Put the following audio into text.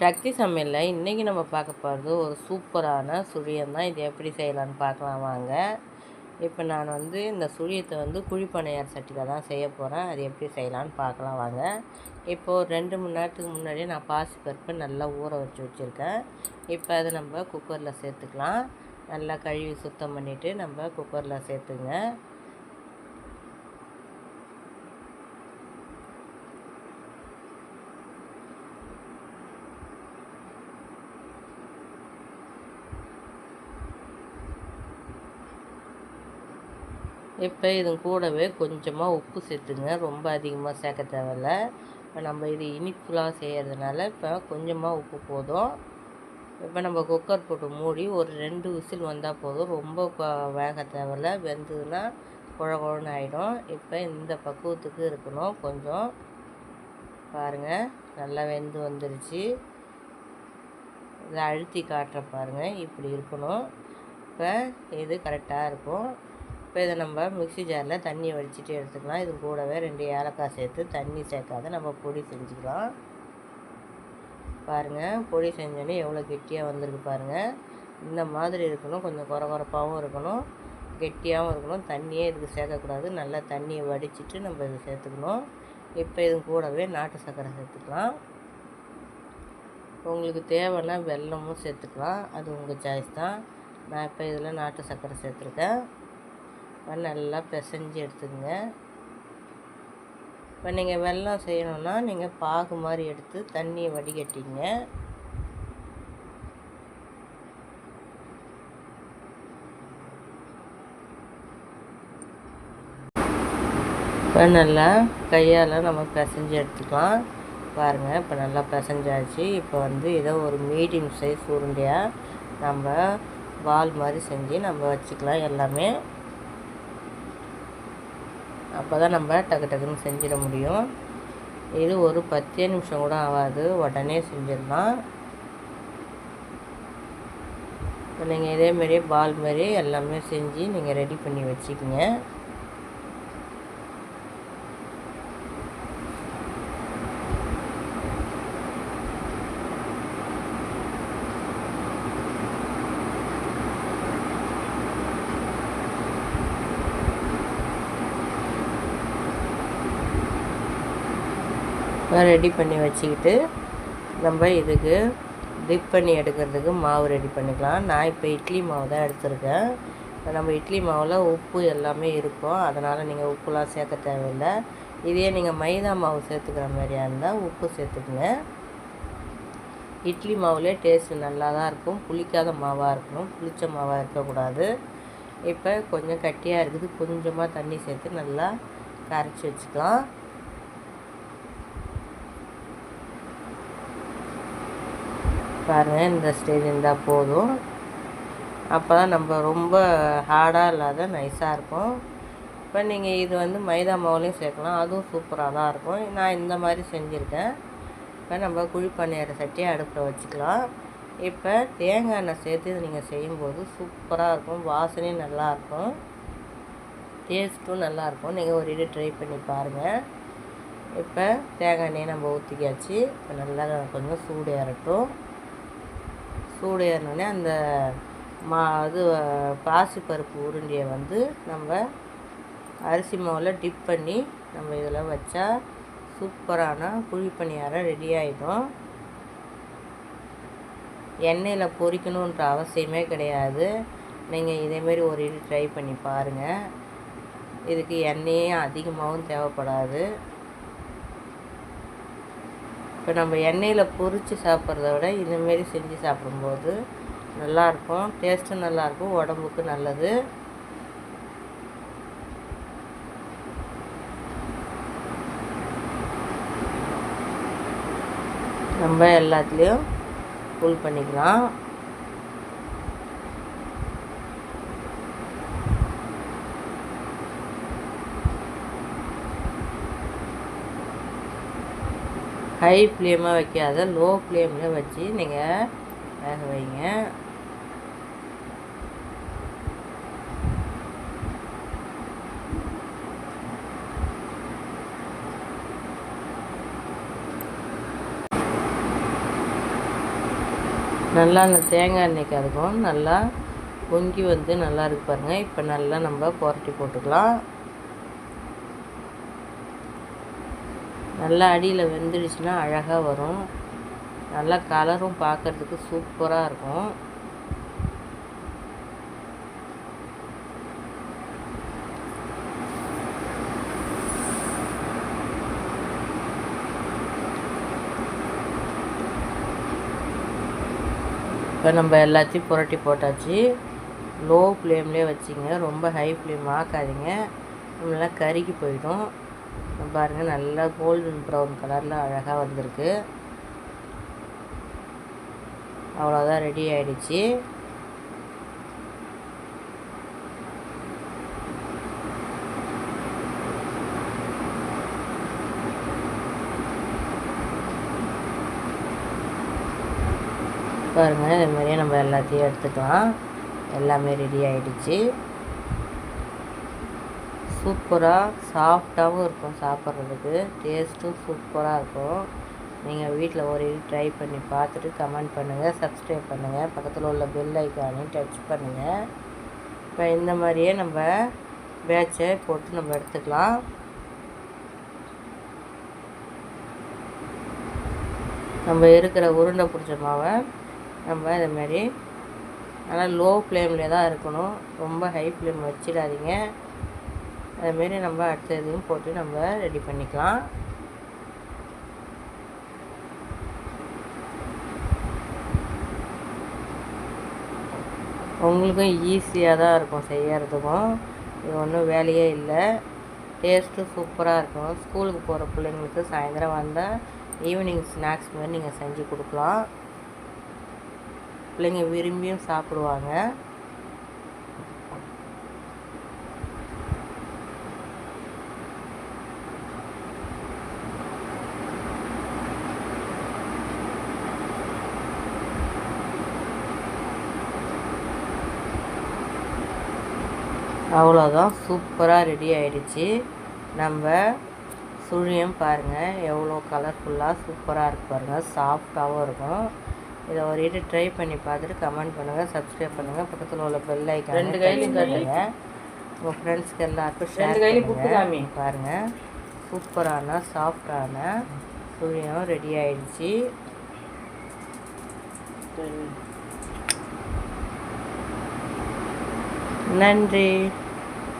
சக்தி சமையலில் இன்றைக்கி நம்ம பார்க்க போகிறது ஒரு சூப்பரான சுழியம் தான். இது எப்படி செய்யலான்னு பார்க்கலாம் வாங்க. இப்போ நான் வந்து இந்த சுழியத்தை வந்து குழிப்பனையார் சட்டியில் தான் செய்ய போகிறேன் அது எப்படி செய்யலான்னு பார்க்கலாம் வாங்க. இப்போது ஒரு ரெண்டு மணி நேரத்துக்கு முன்னாடியே நான் பாசி பருப்பு நல்லா ஊற வச்சு வச்சுருக்கேன். இப்போ அதை நம்ம குக்கரில் சேர்த்துக்கலாம். நல்லா கழுவி சுத்தம் பண்ணிவிட்டு நம்ம குக்கரில் சேர்த்துங்க. இப்போ இது கூடவே கொஞ்சமாக உப்பு சேர்த்துங்க. ரொம்ப அதிகமாக சேர்க்க தேவையில்ல. இப்போ நம்ம இது இனிப்புலாம் செய்கிறதுனால இப்போ கொஞ்சமாக உப்பு போதும். இப்போ நம்ம குக்கர் போட்டு மூடி ஒரு ரெண்டு விசில் வந்தால் போதும். ரொம்ப வேக தேவையில்ல. வெந்ததுன்னா குழ குழன்னு ஆகிடும் இப்போ இந்த பக்குவத்துக்கு இருக்கணும். கொஞ்சம் பாருங்கள் நல்லா வெந்து வந்துருச்சு. இதை அழுத்தி காட்டுற பாருங்கள் இப்படி இருக்கணும். இப்போ இது கரெக்டாக இருக்கும். இப்போ இதை நம்ம மிக்சி ஜாரில் தண்ணி வடிச்சிட்டு எடுத்துக்கலாம். இது கூடவே ரெண்டு ஏலக்காய் சேர்த்து தண்ணி சேர்க்காத நம்ம பொடி செஞ்சுக்கலாம். பாருங்கள் பொடி செஞ்சோன்னே எவ்வளோ கெட்டியாக வந்திருக்கு பாருங்கள் இந்த மாதிரி இருக்கணும் கொஞ்சம் குறகுறப்பாகவும் இருக்கணும் கெட்டியாகவும் இருக்கணும். தண்ணியே இதுக்கு சேர்க்கக்கூடாது. நல்லா தண்ணியை வடிச்சிட்டு நம்ம இதை சேர்த்துக்கணும். இப்போ இது கூடவே நாட்டு சர்க்கரை சேர்த்துக்கலாம். உங்களுக்கு தேவைன்னா வெல்லமும் சேர்த்துக்கலாம். அது உங்கள் சாய்ஸ் தான். நான் இப்போ இதில் நாட்டு சர்க்கரை சேர்த்துருக்கேன். நல்லா பிசைஞ்சு எடுத்துக்கங்க. இப்போ நீங்கள் வெள்ளம் செய்யணுன்னா நீங்கள் பாகு மாதிரி எடுத்து தண்ணியை வடிகட்டிங்க. இப்போ நல்லா கையால் நம்ம பிசைஞ்சு எடுத்துக்கலாம். பாருங்கள் இப்போ நல்லா பிசைஞ்சாச்சு. இப்போ வந்து ஏதோ ஒரு மீடியம் சைஸ் உருண்டையாக நம்ம பால் மாதிரி செஞ்சு நம்ம வச்சுக்கலாம் எல்லாமே. அப்போ தான் நம்ம டக்கு டக்குன்னு செஞ்சிட முடியும். இது ஒரு பத்தே நிமிஷம் கூட ஆகாது. உடனே செஞ்சிடலாம். இப்போ நீங்கள் இதேமாரியே பால் மாரி எல்லாமே செஞ்சு நீங்கள் ரெடி பண்ணி வச்சுக்கோங்க. ரெடி பண்ணி வச்சுக்கிட்டு நம்ம இதுக்கு டிப் பண்ணி எடுக்கிறதுக்கு மாவு ரெடி பண்ணிக்கலாம். நான் இப்போ இட்லி மாவு தான் எடுத்திருக்கேன். நம்ம இட்லி மாவில் உப்பு எல்லாமே இருக்கும். அதனால் நீங்கள் உப்புலாம் சேர்க்க தேவையில்லை. இதே நீங்கள் மைதா மாவு சேர்த்துக்கிற மாதிரியாக இருந்தால் உப்பு சேர்த்துக்குங்க. இட்லி மாவுலேயே டேஸ்ட்டு நல்லா தான் இருக்கும். புளிக்காத மாவாக இருக்கணும். புளிச்ச மாவாக இருக்கக்கூடாது. இப்போ கொஞ்சம் கட்டியாக இருக்குது. கொஞ்சமாக தண்ணி சேர்த்து நல்லா கரைச்சி வச்சுக்கலாம். பாருங்கள் இந்த ஸ்டேஜ் இருந்தால் போதும். அப்போ தான் நம்ம ரொம்ப ஹார்டாக இல்லாத நைஸாக இருக்கும். இப்போ நீங்கள் இது வந்து மைதா மாவுலேயும் சேர்க்கலாம். அதுவும் சூப்பராக தான் இருக்கும். நான் இந்த மாதிரி செஞ்சுருக்கேன். இப்போ நம்ம குழி சட்டியை அடுப்பில் வச்சுக்கலாம். இப்போ தேங்காய் எண்ணெய் சேர்த்து இது நீங்கள் செய்யும்போது சூப்பராக இருக்கும். வாசனையும் நல்லாயிருக்கும் டேஸ்ட்டும் நல்லாயிருக்கும் நீங்கள் ஒரு இது ட்ரை பண்ணி பாருங்கள் இப்போ தேங்காய் எண்ணெயை நம்ம ஊற்றிக்காச்சு இப்போ நல்லா கொஞ்சம் சூடு ஏறட்டும். சூடு ஏறினோடனே அந்த மா இது பாசிப்பருப்பு உருண்டியை வந்து நம்ம அரிசி மாவில் டிப் பண்ணி நம்ம இதில் வச்சா சூப்பரான குழி பணியாரம் ரெடி ஆகிடும் எண்ணெயில் பொரிக்கணுன்ற அவசியமே கிடையாது. நீங்கள் இதேமாரி ஒரு இது ட்ரை பண்ணி பாருங்கள் இதுக்கு எண்ணெயே அதிகமாகவும் தேவைப்படாது. இப்போ நம்ம எண்ணெயில் பொரித்து சாப்பிட்றத விட இதுமாரி செஞ்சு சாப்பிடும்போது நல்லாயிருக்கும் டேஸ்ட்டும் நல்லாயிருக்கும் உடம்புக்கு நல்லது. நம்ம எல்லாத்துலேயும் ஃபுல் பண்ணிக்கலாம். ஹை ஃப்ளேமாக வைக்காத லோ ஃப்ளேமில் வச்சு நீங்கள் வேக வைங்க. நல்லா அந்த தேங்காய் எண்ணெய்க்கு இருக்கும் நல்லா பொங்கி வந்து நல்லா இருக்கு பாருங்கள் இப்போ நல்லா நம்ம புரட்டி போட்டுக்கலாம். நல்லா அடியில் வெந்துடுச்சுன்னா அழகாக வரும். நல்லா கலரும் பார்க்குறதுக்கு சூப்பராக இருக்கும். இப்போ நம்ம எல்லாத்தையும் புரட்டி போட்டாச்சு. லோ ஃப்ளேம்லேயே வச்சிங்க. ரொம்ப ஹை ஃப்ளேம் ஆக்காதீங்க. நம்மளாம் கருகி போயிடும். பாருங்கள் நல்லா கோல்டன் ப்ரௌன் கலரில் அழகாக வந்திருக்கு. அவ்வளோதான் ரெடி ஆகிடுச்சு பாருங்கள் இது மாதிரியே நம்ம எல்லாத்தையும் எடுத்துக்கலாம். எல்லாமே ரெடி ஆகிடுச்சு சூப்பராக சாஃப்டாகவும் இருக்கும் சாப்பிட்றதுக்கு. டேஸ்ட்டும் சூப்பராக இருக்கும். நீங்கள் வீட்டில் ஒரு ட்ரை பண்ணி பார்த்துட்டு கமெண்ட் பண்ணுங்கள் சப்ஸ்கிரைப் பண்ணுங்கள் பக்கத்தில் உள்ள பெல் ஐக்கானையும் டச் பண்ணுங்கள் இப்போ இந்த மாதிரியே நம்ம பேட்சை போட்டு நம்ம எடுத்துக்கலாம். நம்ம இருக்கிற உருண்டை பிடிச்ச மாவை நம்ம இதுமாரி நல்லா லோ ஃப்ளேமில் தான் இருக்கணும். ரொம்ப ஹை ஃப்ளேம் வச்சிடாதீங்க. அதுமாரி நம்ம அடுத்த இதையும் போட்டு நம்ம ரெடி பண்ணிக்கலாம். உங்களுக்கும் ஈஸியாக தான் இருக்கும் செய்யறதுக்கும். இது ஒன்றும் வேலையே இல்லை. டேஸ்ட்டும் சூப்பராக இருக்கும். ஸ்கூலுக்கு போகிற பிள்ளைங்களுக்கு சாயந்தரம் வந்தால் ஈவினிங் ஸ்நாக்ஸ் மாதிரி நீங்கள் செஞ்சு கொடுக்கலாம். பிள்ளைங்க விரும்பியும் சாப்பிடுவாங்க. அவ்வளோதான். சூப்பராக ரெடி ஆயிடுச்சு. நம்ம சுழியம் பாருங்கள் எவ்வளோ கலர்ஃபுல்லாக சூப்பராக இருக்கு பாருங்கள் சாஃப்டாகவும் இருக்கும். இதை ஒரு இது ட்ரை பண்ணி பார்த்துட்டு கமெண்ட் பண்ணுங்கள் சப்ஸ்கிரைப் பண்ணுங்கள் பக்கத்தில் உள்ள பெல் ஐக்கான் ரெண்டு கையிலையும் பண்ணுங்க. உங்கள் ஃப்ரெண்ட்ஸ்க்கு எல்லாருக்கும் ஷேர் கையிலையும் பாருங்கள் சூப்பரான சாஃப்டான சுழியம் ரெடி ஆயிடுச்சு. நன்றி.